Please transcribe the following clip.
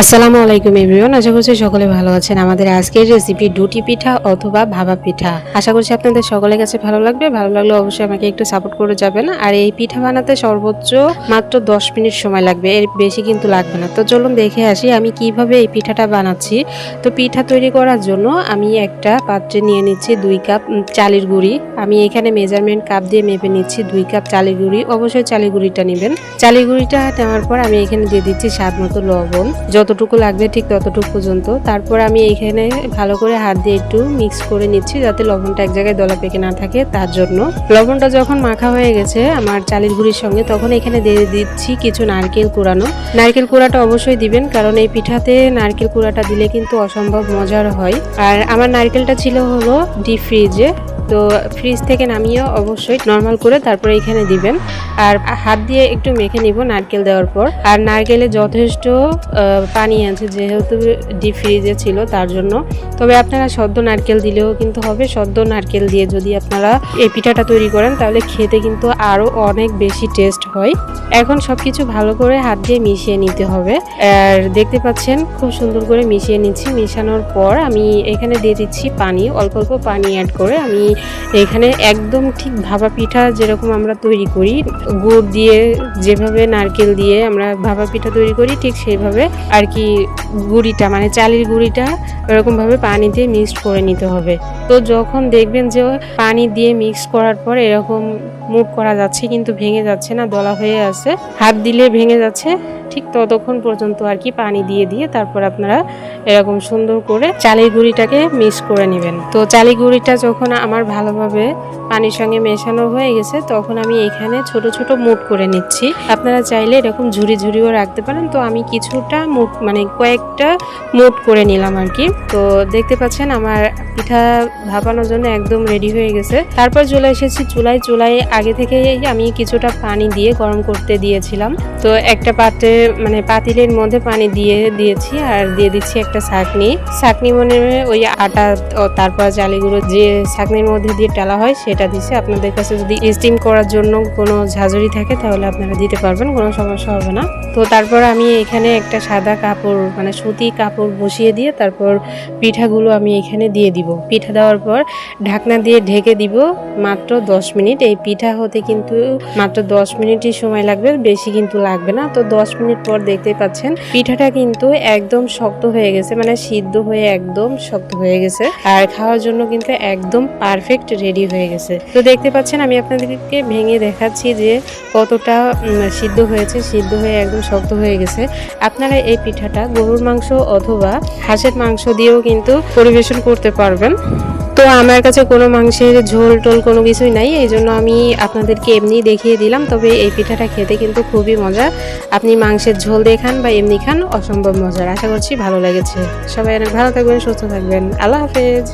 আসসালামু আলাইকুম এভরিওয়ান, আশা করছি সকলে ভালো আছেন। আমাদের আজকের রেসিপি ডুটি পিঠা অথবা ভাবা পিঠা। আশা করছি আপনাদের সকলের কাছে ভালো লাগবে। ভালো লাগলে অবশ্যই আমাকে একটু সাপোর্ট করে যাবেন। আর এই পিঠা বানাতে সর্বোচ্চ মাত্র দশ মিনিট সময় লাগবে। এর বেশি কিন্তু লাগবে না। তো চলুন দেখে আসি আমি কীভাবে এই পিঠাটা বানাচ্ছি। তো পিঠা তৈরি করার জন্য আমি একটা পাত্রে নিয়ে নিচ্ছি দুই কাপ চালের গুঁড়ি। আমি এখানে মেজারমেন্ট কাপ দিয়ে মেপে নিচ্ছি দুই কাপ চালের গুঁড়ি। অবশ্যই চালের গুঁড়িটা নেবেন। চালের গুঁড়িটা নেওয়ার পর আমি এখানে দিয়ে দিচ্ছি স্বাদ মতো লবণ যতটুকু লাগবে ঠিক ততটুকু পর্যন্ত। তারপর আমি এখানে ভালো করে হাত দিয়ে একটু মিক্স করে নিচ্ছি যাতে লবণটা এক জায়গায় দলা পেকে না থাকে তার জন্য। লবণটা যখন মাখা হয়ে গেছে আমার চালের গুঁড়ির সঙ্গে, তখন এখানে দিয়ে দিচ্ছি কিছু নারকেল কুড়ানো। নারকেল কুড়াটা অবশ্যই দিবেন, কারণ এই পিঠাতে নারকেল কুড়াটা দিলে কিন্তু অসম্ভব মজার হয়। আর আমার নারকেলটা ছিল হলো ডিপ ফ্রিজে তো ফ্রিজ থেকে নামিয়ে অবশ্যই নর্মাল করে তারপরে এখানে দিবেন। আর হাত দিয়ে একটু মেখে নিব নারকেল দেওয়ার পর। আর নারকেলে যথেষ্ট পানি আছে যেহেতু ডিপ ফ্রিজে ছিল তার জন্য। তবে আপনারা সদ্য নারকেল দিলেও কিন্তু হবে। সদ্য নারকেল দিয়ে যদি আপনারা এই পিঠাটা তৈরি করেন, তাহলে খেতে কিন্তু আরও অনেক বেশি টেস্ট হয়। এখন সব কিছু ভালো করে হাত দিয়ে মিশিয়ে নিতে হবে। আর দেখতে পাচ্ছেন, খুব সুন্দর করে মিশিয়ে নিচ্ছি। মিশানোর পর আমি এখানে দিয়ে দিচ্ছি পানি। অল্প অল্প পানি অ্যাড করে আমি এখানে একদম ঠিক ভাপা পিঠা যেরকম আমরা তৈরি করি, গুড় দিয়ে যেভাবে নারকেল দিয়ে আমরা ভাপা পিঠা তৈরি করি, ঠিক সেইভাবে আর কি গুড়িটা মানে চালের গুড়িটা এরকমভাবে পানি দিয়ে মিক্সড করে নিতে হবে। তো যখন দেখবেন যে পানি দিয়ে মিক্স করার পর এরকম মুভ করা যাচ্ছে কিন্তু ভেঙে যাচ্ছে না, দলা হয়ে আছে, হাত দিলে ভেঙে যাচ্ছে, ঠিক ততক্ষণ পর্যন্ত আর কি পানি দিয়ে দিয়ে তারপর আপনারা এরকম সুন্দর করে চালের গুঁড়িটাকে মিক্স করে নেবেন। তো চালের গুঁড়িটা যখন আমার ভালোভাবে পানির সঙ্গে মেশানো হয়ে গেছে, তখন আমি এখানে ছোট ছোট মুট করে নিচ্ছি। আপনারা চাইলে এরকম ঝুড়ি ঝুড়িও রাখতে পারেন। তো আমি কিছুটা মুট মানে কয়েকটা মুট করে নিলাম আর কি। তো দেখতে পাচ্ছেন আমার পিঠা ভাপানোর জন্য একদম রেডি হয়ে গেছে। তারপর চলে এসেছি চুলায়। চুলায় আগে থেকে আমি কিছুটা পানি দিয়ে গরম করতে দিয়েছিলাম। তো একটা পাত্রে মানে পাতিলের মধ্যে পানি দিয়ে দিয়েছি আর দিয়ে দিচ্ছি একটা ছাকনি ছাকনি মনে ওই আটা তারপর চালি গুঁড়ো যে ছাকনির মধ্যে দিয়ে টালা হয়, সেটা দিচ্ছে আপনাদের কাছে যদি স্টিম করার জন্য কোনো ঝাঁঝরি থাকে, তাহলে আপনারা দিতে পারবেন, কোনো সমস্যা হবে না। তো তারপর আমি এখানে একটা সাদা কাপড় মানে সুতি কাপড় বসিয়ে দিয়ে তারপর পিঠাগুলো আমি এখানে দিয়ে দিব। পিঠা দেওয়ার পর ঢাকনা দিয়ে ঢেকে দিব মাত্র দশ মিনিট। এই পিঠা হতে কিন্তু মাত্র দশ মিনিটই সময় লাগবে, বেশি কিন্তু লাগবে না। তো দশ মিনিট পর দেখতে পাচ্ছেন, পিঠাটা কিন্তু একদম শক্ত হয়ে গেছে মানে সিদ্ধ হয়ে একদম শক্ত হয়ে গেছে আর খাওয়ার জন্য কিন্তু একদম পারফেক্ট রেডি হয়ে গেছে। তো দেখতে পাচ্ছেন, আমি আপনাদেরকে ভেঙে দেখাচ্ছি যে কতটা সিদ্ধ হয়েছে। সিদ্ধ হয়ে একদম শক্ত হয়ে গেছে। আপনারা এই পিঠাটা গরুর মাংস অথবা হাঁসের মাংস দিয়েও কিন্তু পরিবেশন করতে পারবেন। তো আমার কাছে কোনো মাংসের ঝোল টোল কোনো কিছুই নাই, এই জন্য আমি আপনাদেরকে এমনি দেখিয়ে দিলাম। তবে এই পিঠাটা খেতে কিন্তু খুবই মজা আপনি মাংসের ঝোল দিয়ে খান বা এমনি খান, অসম্ভব মজার। আশা করছি ভালো লেগেছে। সবাই অনেক ভালো থাকবেন, সুস্থ থাকবেন। আল্লাহ হাফেজ।